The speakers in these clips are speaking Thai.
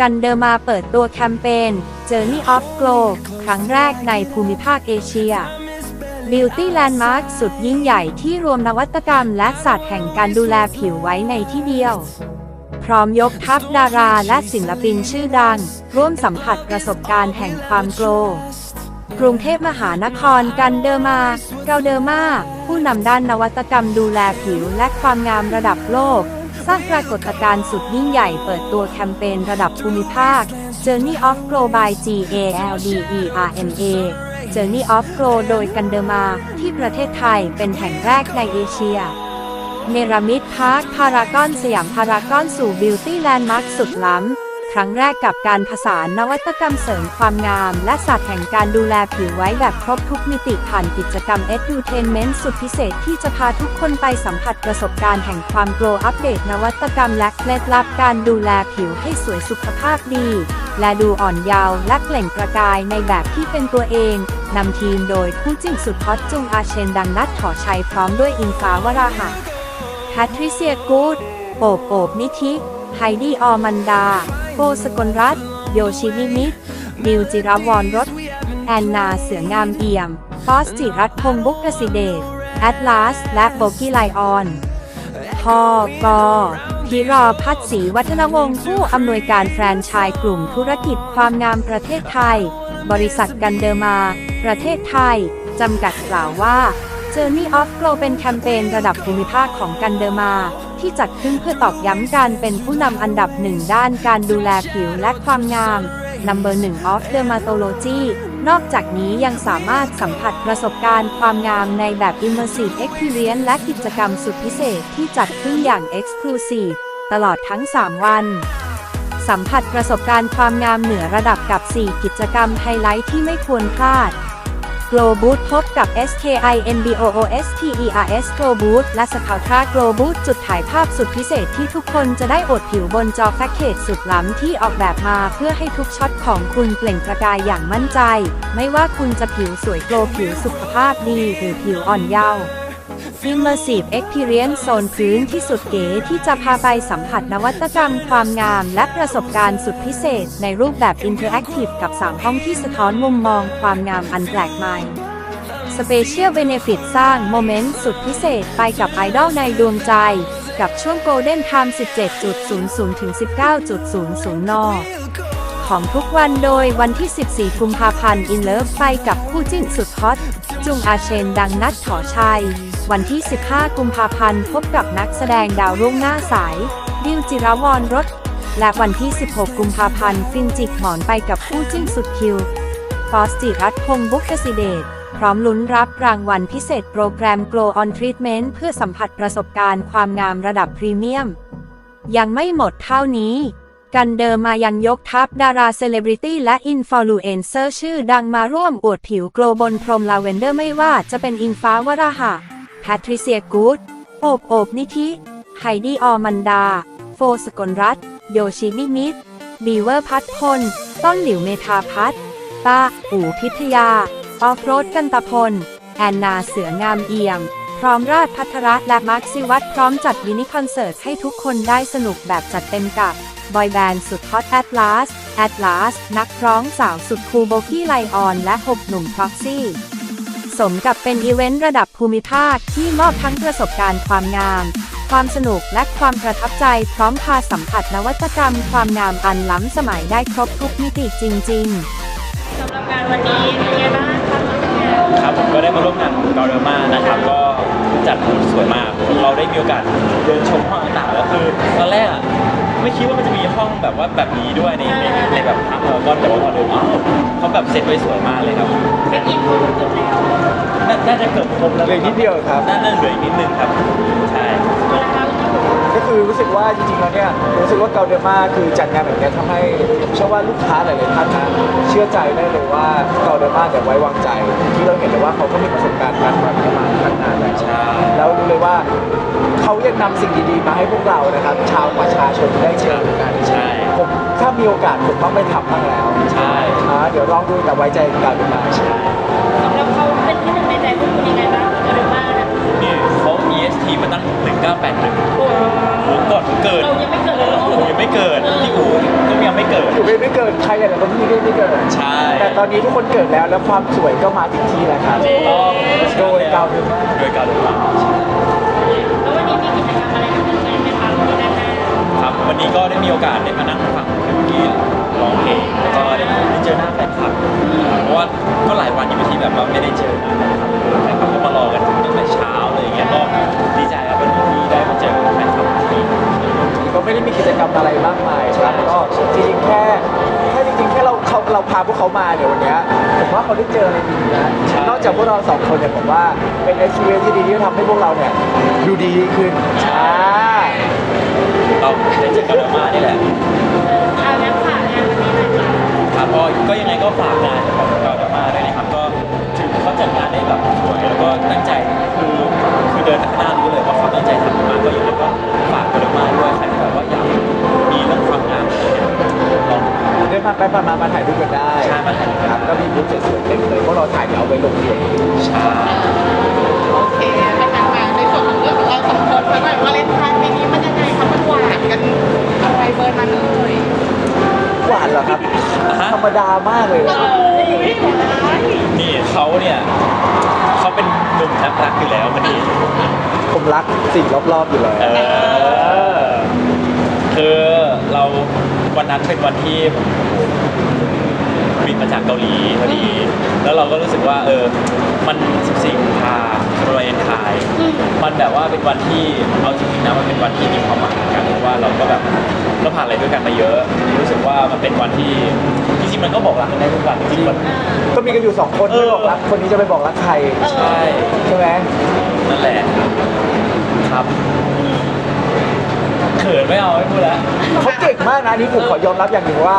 กันเดอร์มาเปิดตัวแคมเปญ Journey of Glow ครั้งแรกในภูมิภาคเอเชีย Beauty Landmark สุดยิ่งใหญ่ที่รวมนวัตกรรมและศาสตร์แห่งการดูแลผิวไว้ในที่เดียว พร้อมยกทัพดาราและศิลปินชื่อดัง ร่วมสัมผัสประสบการณ์แห่งความโกลว์กรุงเทพมหานครกันเดอร์มาเกาเดอร์มา ผู้นำด้านนวัตกรรมดูแลผิวและความงามระดับโลก สร้างปรากฏการณ์สุดยิ่งใหญ่เปิดตัวแคมเปญระดับภูมิภาค Journey of Grow by GALDERMA Journey of Grow โดยกันเดอร์มาที่ประเทศไทยเป็นแห่งแรกในเอเชีย เนรมิตพาร์คพารากอนสยามพารากอนสู่บิวตี้แลนด์มาร์คสุดล้ำ ครั้งแรกกับการผสานนวัตกรรมเสริมความงาม และศาสตร์แห่งการดูแลผิวไว้แบบครบทุกมิติผ่านกิจกรรม Edutainment สุดพิเศษที่จะพาทุกคนไปสัมผัสประสบการณ์แห่งความโกลอัปเดตนวัตกรรมและเคล็ดลับการดูแลผิวให้สวยสุขภาพดี และดูอ่อนเยาว์และเปล่งประกายในแบบที่เป็นตัวเองนำทีมโดยผู้จิ้งสุดฮอตจุงอาเชนดังนัดถอชัยพร้อมด้วยอิงฟ้าวราหะแพทริเซียกูดโอบโอบนิธิไฮดี้ออมันดา โกสกลรัตโยชินิมิตรดิวจิรวรรสแอนนาเสืองามเอี่ยมฟอสจิรัตพงศ์บุกกสิเดชแอตลาส และโบกี้ไลออนพอกอพิรอพัฒศรีวัฒนวงศ์ผู้อำนวยการแฟรนไชส์กลุ่มธุรกิจความงามประเทศไทย บริษัทกันเดอร์มา ประเทศไทย จำกัดกล่าวว่า Journey of Glow เป็นแคมเปญระดับภูมิภาคของกันเดอร์มา ที่จัดขึ้นเพื่อตอกย้ำการเป็นผู้นำอันดับหนึ่งด้านการดูแลผิวและความงาม Number 1 of Dermatology นอกจากนี้ยังสามารถสัมผัสประสบการณ์ความงามในแบบ Immersive Experience และกิจกรรมสุดพิเศษที่จัดขึ้นอย่าง Exclusive ตลอดทั้ง 3 วัน สัมผัสประสบการณ์ความงามเหนือระดับกับ 4 กิจกรรมไฮไลท์ที่ไม่ควรพลาด Glow Boot พบกับ SKINBOOSTERS Glow Boot และสกาวท่า Glow Boot จุดถ่ายภาพสุดพิเศษที่ทุกคนจะได้อดผิวบนจอแพ็กเกจสุดล้ำที่ออกแบบมาเพื่อให้ทุกช็อตของคุณเปล่งประกายอย่างมั่นใจ ไม่ว่าคุณจะผิวสวยโกลว์ผิวสุขภาพดีหรือผิวอ่อนเยาว์ Immersive Experience โซนพื้นที่สุดเก๋ที่จะพาไปสัมผัสนวัตกรรมความงามและประสบการณ์สุดพิเศษ ในรูปแบบ Interactive กับ 3 ห้องที่สะท้อนมุมมองความงามอันแปลกใหม่ Special Benefit สร้างโมเมนต์สุดพิเศษไปกับไอดอลในดวงใจ กับช่วง Golden Time 17.00ถึง19.00 นของทุกวันโดยวันที่ 14 กุมภาพันธ์อินเลิฟไปกับคู่จิ้นสุดฮอต จุงอาเชนดังนัดถอชัย วันที่ 15 กุมภาพันธ์ พบกับนักแสดงดาวรุ่งหน้าใสดิวจิรวรรสและวันที่ 16 กุมภาพันธ์ ฟินจิกหมอนไปกับคู่จิ้นสุดคิวฟอสจิรัตพงศ์บุกกสิเดชพร้อมลุ้นรับรางวัลพิเศษโปรแกรม Glow on Treatment เพื่อสัมผัสประสบการณ์ความงามระดับพรีเมียม ยังไม่หมดเท่านี้ กันเดิมมายังยกทัพดาราเซเลบริตี้และอินฟลูเอนเซอร์ชื่อดังมาร่วมอวดผิวโกลบนพรมลาเวนเดอร์ไม่ว่าจะเป็นอิงฟ้าวราหะ พทริเซียกูดโอบโอบนิธิไฮดี้ออมันดา โฟสกลรัตโยชินิมิตบีเวอร์พัดพล ต้นหลิวเมธาพัฒป้าอู่พิทยา ออฟโรดกันตะพล แอนนาเสืองามเอี่ยม พร้อมราชพัทรและมาร์คซิวัตพร้อมจัดมินิคอนเสิร์ตให้ทุกคนได้สนุกแบบจัดเต็มกับบอยแบนด์สุดฮอตแอตลาสแอตลาสนักร้องสาวสุดคูลโบกี้ไลออน และ6หนุ่มพ็อกซี่ สมกับเป็นอีเวนต์ระดับภูมิภาคที่มอบทั้งประสบการณ์ความงาม ความสนุกและความประทับใจพร้อมพาสัมผัสนวัตกรรม ความงามอันล้ำสมัยได้ครบทุกมิติจริง ๆสำหรับงานวันนี้เป็นไงบ้างคะเนี่ยครับผมก็ได้มาร่วมงานของเกาเดอร์มานะครับ ก็จัดบูธสวยมาก เราได้มีโอกาสเดินชมห้องต่างๆแล้วคือตอนแรกอะ ไม่คิดว่ามันจะมีห้องแบบว่าแบบนี้ด้วยในในในแบบพักเออก็แต่ว่าพอเดินอ้าวเขาแบบเซ็ตไว้สวยมากเลยครับเช็คอินจบแล้วน่าน่าจะเกือบครบแล้วเหลืออกนิดเดียวครับ น่าน่าเหลืออีกนิดนึงครับ ใช่นะ คือรู้สึกว่าจริงๆแล้วเนี่ยรู้สึกว่าเกาเดอร์มาคือจัดงานแบบนี้ทำให้เชื่อว่าลูกค้าหลายๆท่านนะเชื่อใจได้เลยว่าเกาเดอร์มาเนี่ไว้วางใจ ที่เราเห็นเลยว่าเขาก็มีประสบการณ์การทำงานมาตั้งนานแล้วแล้วรู้เลยว่าเขายังนำสิ่งดีๆมาให้พวกเรานะครับ ชาวประชาชนได้เชิญกันใช่ผมถ้ามีโอกาสผมต้องไปทำบ้างแล้วใช่เดี๋ยวลองดูแต่ไว้ใจเกาเดอร์มาใช่สำหรับเขาเป็นที่หนึ่งในใจพวกคุณยังไงบ้างเดอร์มานะนี่ยเขา EST มาตั้ง1981โอ้โอ้ก่อนเกิดเรายังไม่เกิดเลยเหรออูยังไม่เกิดพี่อูก็ยังไม่เกิดไม่เกิดใครหลายๆคนที่ไม่ได้เกิดใช่ แต่ตอนนี้ทุกคนเกิดแล้วแล้วความสวยก็มาถึงที่แล้วครับต้องโดยกาวเดอร์มาโดยกาวเดอร์มาแล้ววันนี้มีกิจกรรมอะไรทำเป็นแฟนไหมคะที่ด้านหน้าครับ วันนี้ก็ได้มีโอกาสได้มานั่งฟังพี่ร้องเพลงแล้วก็ได้ได้เจอหน้าแฟนคลับเพราะว่าก็หลายวันอยู่ที่แบบว่าไม่ได้เจอหน้าแฟนคลับ ก็ไม่ได้มีกิจกรรมอะไรมากมายครับก็จริงๆแค่แค่จริงๆแค่เราเขาเราพาพวกเขามาเดี๋ยววันเนี้ยผมว่าเขาได้เจออะไรดีนะใช่นอกจากพวกเราสองคนเนี่ยผมว่าเป็น experience ที่ดีที่ทำให้พวกเราเนี่ยดูดีขึ้นอ่าเราได้เจอกันมานี่แหละ เอาแล้วค่ะงานวันนี้หน่อยค่ะครับก็ก็ยังไงก็ฝากงานของเราดราม่าด้วยนะครับ ก็ถือเขาจัดงานได้แบบสวยแล้วก็ตั้งใจ เดินมาไปผ่านมามาถ่ายรูปกันได้ใช่มาถ่ายรูปกันครับก็มีบูธสวยๆเต็มเลยพวกเราถ่ายเดี๋ยวเอาไปลงเดียวใช่โอเคถ้าทางมาในส่วนของเรื่องของเราสองคนแล้วแบบวาเลนไทน์ปีนี้มันยังไงครับมันหวานกันอะไรเบอร์นั้นเลยหวานเหรอครับ ธรรมดามากเลยเอนะอไม่หวานนี่เขาเนี่ยเขาเป็นหนุ่มนักรักอยู่แล้ววันนี้ผมรักสิ่งรอบๆอยู่แล้ว เออคือเราวันนั้นเป็นวันที่ผม บินมาจากเกาหลีพอดี แล้วเราก็รู้สึกว่าเออมัน 14กุมภาพันธ์วาเลนไทน์มันแบบว่าเป็นวันที่เอาจริงๆนะมันเป็นวันที่มีความหมายเหมือนกันเพราะว่าเราก็แบบเราผ่านอะไรด้วยกันมาเยอะ รู้สึกว่ามันเป็นวันที่จริงๆมันก็บอกรักกันได้ทุกวันจริงๆมัน ก็มีกันอยู่สองคนเออไม่บอกรักคนนี้จะไปบอกรักใครใช่ ใช่ไหมนั่นแหละครับ เขินไม่เอาไม่พูดแล้วเขาเก่งมากนะอันนี้ผมขอยอมรับอย่างหนึ่งว่า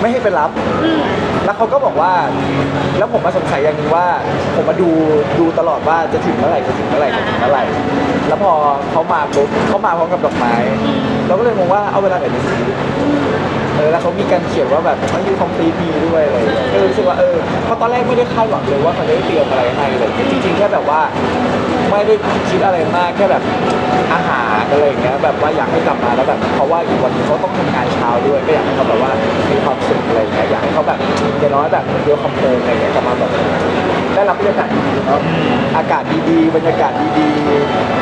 ไม่ให้ไปรับ แล้วเขาก็บอกว่า แล้วผมมาสงสัยอย่างหนึ่งว่า ผมมาดูดูตลอดว่าจะถึงเมื่อไหร่จะถึงเมื่อไหร่จะถึงเมื่อไหร่ แล้วพอเขามาปุ๊บเขามาพร้อมกับดอกไม้ เราก็เลยมองว่าเอาเวลาไหนไปซื้อ ออแล้วเขามีการเขียนว่าแบบมันคือคอมพลีทมีด้วยอะไรอย่างเงี้ยก็เลยรู้สึกว่าเออเพราะตอนแรกไม่ได้คาดหวังเลยว่าเขาจะได้เตรียมอะไรให้เลยจริงๆแค่แบบว่าไม่ได้คิดอะไรมากแค่แบบอาหารอะไรอย่างเงี้ยแบบว่าอยากให้กลับมาแล้วแบบเพราะว่าอีกวันหนึงเขาต้องทำงานเช้าด้วย ก็อยากให้เขาแบบว่ามีความสุขอะไรอย่างเงี้ยอยากให้เขาแบบอย่างน้อยแบบเดียวคอมเพลนอะไรอย่างเงี้ยกลับมาแบบได้รับบรรยากาศดีๆเนาะอากาศดีๆ บรรยากาศดี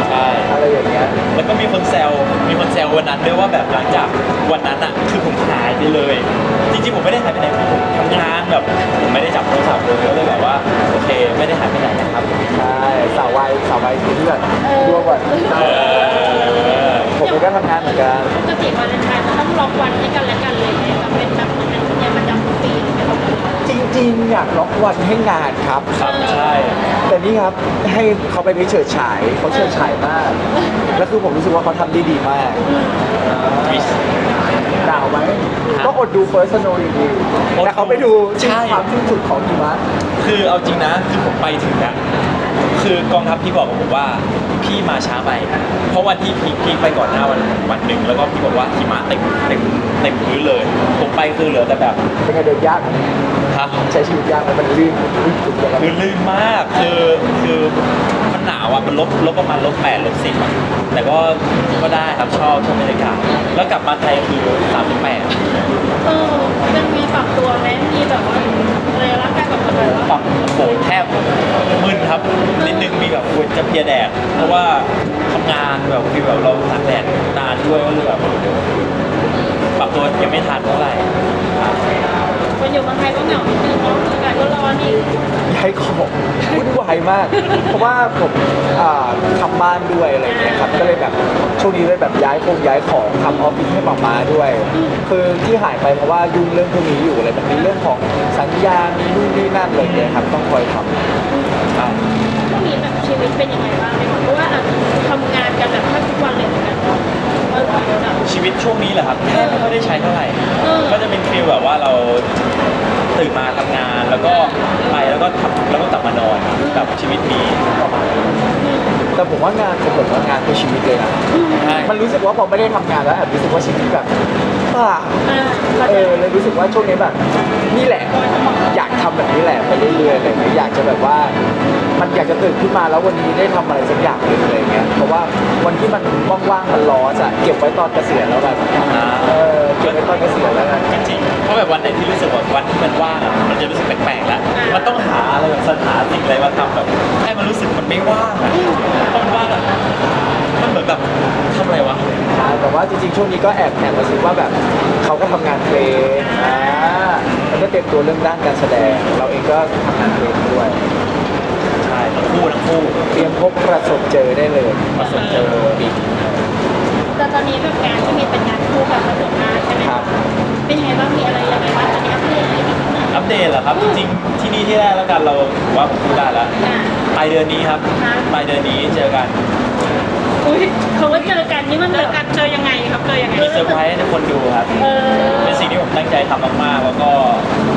ใช่ๆอะไรอย่างเงี้ยแล้วก็มีคนแซวมีคนแซววันนั้นด้วยว่าแบบหลังจาก วันนั้นอะคือผมหายไปเลย จริงๆผมไม่ได้หายไปไหนผมทำงานแบบผมไม่ได้จับโทรศัพท์เลยก็เลยแบบว่าโอเค ไม่ได้หายไปไหนนะครับใช่สาววัยสาววัยคือที่แบบร่วมวันเออผมเองก็ทำงานเหมือนกันปกติวาเลนไทน์จะต้องล็อกวันให้กันและกันเลยไหมแบบเป็นแบบเหมือนเป็นสัญญาประจำทุกปีเลยไหมคะจริงๆ อยากล็อกวันให้งานครับ ครับใช่ แต่นี่ครับให้เขาไปเฉิดฉายเขาเฉิดฉายมาก แล้วคือผมรู้สึกว่าเขาทำได้ดีมากวิสหนาวไหมก็อดดู First Snow อยู่ดีอดดูแต่เขาไปดูใช่ ความที่สุดของหิมะคือเอาจริงนะคือผมไปถึงอะคือกองทัพพี่บอกกับผมว่าพี่มาช้าไป เพราะวันที่พี่พี่ไปก่อนหน้าวันวันหนึ่งแล้วก็พี่บอกว่าหิมะเต็มเต็มเต็มพื้นเลย ผมไปคือเหลือแต่แบบเป็นไงเดินยากไหมฮะ ใช้ชีวิตยากไหมมันลื่นลื่นสุดเลยครับ คือลื่นมากคือคือมันหนาว อะมันลบลบประมาณลบแปดลบสิบอะแต่ก็ก็ได้ครับชอบชอบบรรยากาศแล้วกลับมาไทยคือสามสิบแปดเออมันมีปรับตัวไหมมีแบบว่าอะไรร่างกายแบบอะไรปวะรับโอ้โหแทบมึนครับนิดนึงมีแบบควรจะเพลียแดดเพราะว่าทำงานแบบคือแบบเราตากแดดนานด้วยก็เลยแบบปรับตัวยังไม่ทันเท่าไหร่ครับคนอยู่เมืองไทยก็เหงานิดนึงเนาะอา กาศก็ร้อนอีกย้ายของวุ่นวายมาก เพราะว่าผมอ่าทำบ้านด้วยอะไรอย่างเงี้ยครับก็เลยแบบช่วงนี้เลยแบบย้ายคงย้ายของทำออฟฟิศให้หมามาด้วย คือที่หายไปเพราะว่ายุ่งเรื่องพวกนี้อยู่อะไรแบบนี้เรื่องของสัญญามีนู่นนี่นั่นอะไรอย่างเงี้ยครับต้องคอยทำครับ ช่วงนี้แบบชีวิตเป็นยังไงบ้างเนี่ยเพราะว่าอาจจะทำงานกันแบบแทบทุกวันเลยเหมือนกันเนาะเออแบบ ชีวิตช่วงนี้แหละครับแทบไม่ค่อยได้ใช้เท่าไหร่ เออ ก็จะเป็นฟีลแบบว่าเรา ตื่นมาทำงาน แล้วก็ไปแล้วก็ทำแล้วก็กลับมานอนแบบชีวิตมีประมาณนี้แต่ผมว่างานผมผมว่างานคือชีวิตเลยนะใช่มันรู้สึกว่าพอไม่ได้ทำงานแล้วแอบรู้สึกว่าชีวิตแบบป่าอ่าเออเลยรู้สึกว่าช่วงนี้แบบ นี่แหละ อยากทำแบบนี้แหละไปเรื่อยๆอะไรอย่างเงี้ยอยากจะแบบว่า มันอยากจะตื่นขึ้นมาแล้ววันนี้ได้ทำอะไรสักอย่างหนึ่งอะไรอย่างเงี้ยเพราะว่าคนที่มันว่างๆมันร้อนอะเก็บไว้ตอนเกษียณแล้วกันอ่าเออเก็บไว้ตอนเกษียณแล้วกัน จริงๆเพราะแบบวันไหนที่รู้สึกว่าวันที่มันว่างอะมันจะรู้สึกแปลกๆแล้ว มันต้องหาอะไรแบบสรรหาสิ่งอะไรมาทำแบบให้มันรู้สึกมันไม่ว่างอะเพราะมันว่างอะมันเหมือนแบบทำอะไรวะอ่าแต่ว่าจริงๆ ช่วงนี้ก็แอบแอบมาซิว่าแบบเขาก็ทำงานเพลงอ่าแล้วก็เตรียมตัวเรื่องด้านการแสดง เราเองก็ทำงานเพลงด้วย ใช่ทั้งคู่ทั้งคู่เตรียมพบประสบเจอได้เลยมาสนเจออีกแต่ตอนนี้แบบงานที่มีเป็นงานคู่กับผสมมาใช่ไหมครับ เป็นยังไงบ้างมีอะไรยังไงบ้างตอนนี้อัปเดตอะไรอีกนิดนึงอัปเดตเหรอครับ จริงๆที่นี่ที่แรกแล้วกันเราผมว่าผมพูดได้แล้วอ่าปลายเดือนนี้ครับค่ะปลายเดือนนี้เจอกันอุ้ย เขาว่าเจอกันนี่มันเจแบอบกันเจอยังไงครับเจอยังไงมีเซอร์ไพรส์ให้ทุกคนดูครับ เออ เป็นสิ่งที่ผมตั้งใจทำมากๆ แล้วก็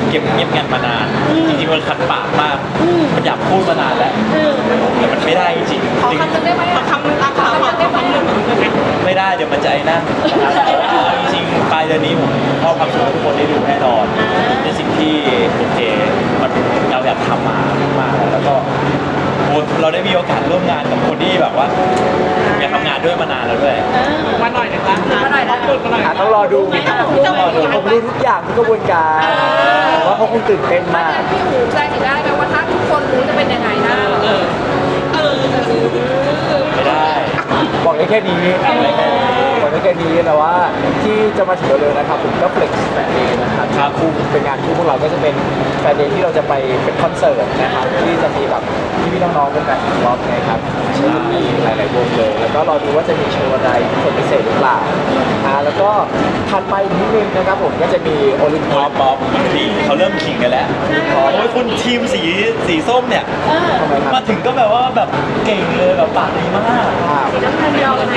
เก็บเงียบกันมานาน อืมจริงๆ มันขัดปากมาก อืม มันอยากพูดมานานแล้ว เออ แต่มันไม่ได้จริงๆขอจริงคำนึงได้ไหมขอคำนึงอะขอขอขอคำนึงได้ไหม ไม่ได้เดี๋ยวมันจะไอ้นั่นนะครับแต่ว่าจริงๆปลายเดือนนี้ผมมอบความสุขให้ทุกคนได้ดูแน่นอนอ่าเป็นสิ่งที่โอเคมันเราอยากทำมามากๆแล้วก็โอ้เราได้มีโอกาสร่วมงานกับคนที่แบบว่าอยากทำงานด้วยมานานแล้วด้วยเออมาหน่อยนะคะมาหน่อยนะพูดมาหน่อยอะต้องรอดูไม่ต้องดูต้องรอดูผมรู้ทุกอย่างทุกกระบวนการผมว่าเขาคงตื่นเต้นมาก พี่หูใจถึงได้ไหมว่าถ้าทุกคนรู้จะเป็นยังไงหน้าเรา เออ เออ ไม่ได้ บอกได้แค่นี้บอกได้แค่นี้แต่ว่าที่จะมาถึงเร็วๆนะครับผมก็เฟล็กซ์แฟนเดย์นะครับครับคู่เป็นงานคู่พวกเราก็จะเป็นแฟนเดย์ที่เราจะไปเป็นคอนเสิร์ตนะครับที่จะมีแบบพี่ๆน้องๆเป็นแบบร้องไงครับมีหลายๆวงเลย แล้วก็รอดูว่าจะมีโชว์อะไรพิเศษพิเศษหรือเปล่าอ่าแล้วก็ถัดไปอีกนิดนึงนะครับผมก็จะมีโอลิมพปิอกป๊อปนี่เขาเริ่มขิงกันแล้วโอ้ยคุณทีมสีสีส้มเนี่ยเออทำไมครับมาถึงก็แบบว่าแบบเก่งเลยแบบปากดีมากอ่าสีน้ำเงินเราไหม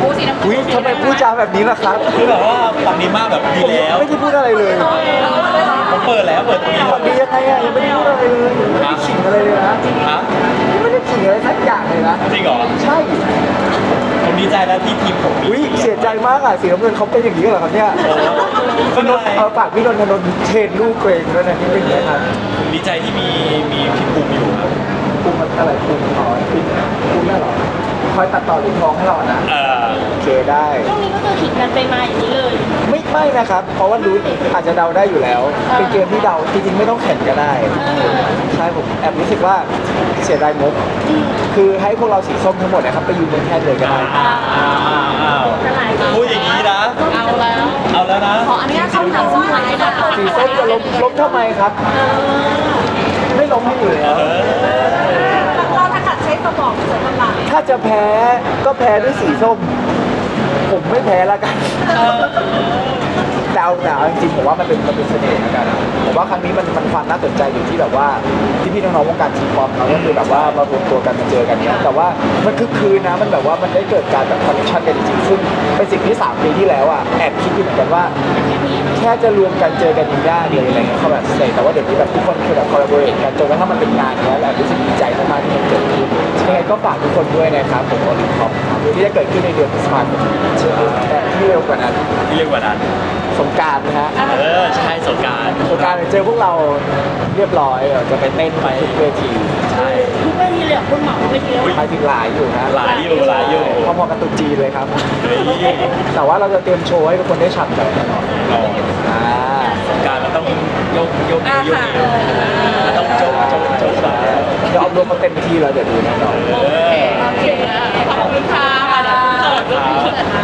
โอ้สีน้ำเงินอุ้ยทำไมพูดจาแบบนี้ล่ะครับ คือแบบว่าปากดีมากแบบดีแล้วไม่ได้พูดอะไรเลยผมเปิดแล้วเปิดตรงนี้สวัสดียังไงอะยังไม่ได้พูดอะไรเลยไม่ได้ขิงอะไรเลยนะฮะไม่ได้ขิงอะไรสักอย่างเลยนะจริงเหรอใช่ผมดีใจแล้วที่ทีมผมมีอุ้ยเสียใจมากอะสีน้ำเงินเขาเป็นอย่างนี้เหรอครับเนี่ยโอ้พี่นนท์เอาฝากพี่นนท์นนท์เทรนลูกตัวเองด้วยนะที่เป็นอย่างนี้ครับผมดีใจที่มีมีพี่ภูมิอยู่ครับภูมิมันอะไรภูมิอ๋อภูมิภูมินั่นเหรอ คอยตัดต่อลูกน้องให้เรานะเอ่อโอเคได้ ช่วงนี้ก็คือขิงกันไปมาอย่างนี้เลย ไม่ไม่นะครับ เพราะว่ารู้อาจจะเดาได้อยู่แล้ว เป็นเกมที่เดาจริงๆไม่ต้องแข่งก็ได้เออใช่ผมแอบรู้สึกว่าเสียดายมุกคือให้พวกเราสีส้มทั้งหมดนะครับไปอยู่เมืองแค่เลยก็ได้อ้าวอ้าวอ้าวสลายพูดอย่างนี้นะ เอาแล้ว เอาแล้วนะ ขออนุญาตคำถามสุดท้ายนะคะสีส้มจะล้มล้มทำไมครับ ไม่ล้มให้อยู่แล้วเออเราถนัดใช้สมองเสริมกำลัง ถ้าจะแพ้ก็แพ้ด้วยสีส้ม ผมไม่แพ้ละกันแต่เอาแต่เอาจริงๆผมว่ามันเป็นมันเป็นเสน่ห์เหมือนกันผมว่าครั้งนี้มันมันความน่าสนใจอยู่ที่แบบว่าที่พี่น้องๆวงการทีป๊อปเขาก็คือแบบว่ามารวมตัวกันมาเจอกันเนี้ยแต่ว่ามันคือคืนนะมันแบบว่ามันได้เกิดการแบบคอนเนคชั่นกันจริงๆซึ่งเป็นสิ่งที่สามปีที่แล้วอะแอบคิดอยู่เหมือนกันว่า แค่จะรวมกันเจอกันยังยากเลยอะไรเงี้ยเขาแบบเสร็จแต่ว่าเดี๋ยวนี้แบบทุกคนคือแบบคอลลาบอร์เรทกันจนกระทั่งมันเป็นงานเนี้ยแหละรู้สึกดีใจมากๆที่มันเกิดขึ้นยังไงก็ฝากทุกคนด้วยนะครับผมโอลิมปิกครับที่จะเกิดขึ้นในเดือนพฤษภาคมแต่ที่เร็วกว่านั้นที่เรียกว่านั้นสงกรารนะฮะเออใช่สงกรารสงกรารเจอพวกเราเรียบร้อยเออจะไปเต้นไปทุกเวที ใช่ทุ กเวทีเลยเหรอคุณหมอเวทีแล้วไปถึงหลายอยู่นะหลายอยู่หลายอยู่พอๆกับตุ๊จีนเลยครับ เฮ้ยแต่ว่าเราจะเตรียมโชว์ให้ทุกคนได้ฉ่ำกันแน่นอนรออ่าสงกรารมันต้องโยกโยกนิ้วโยกนิ้วมันต้องโจกโจกโจกไปเดี๋ยวเอารวมมาเต็มที่แล้วเดี๋ยวดูแน่นอน เออ โอเคขอบคุณค่ะ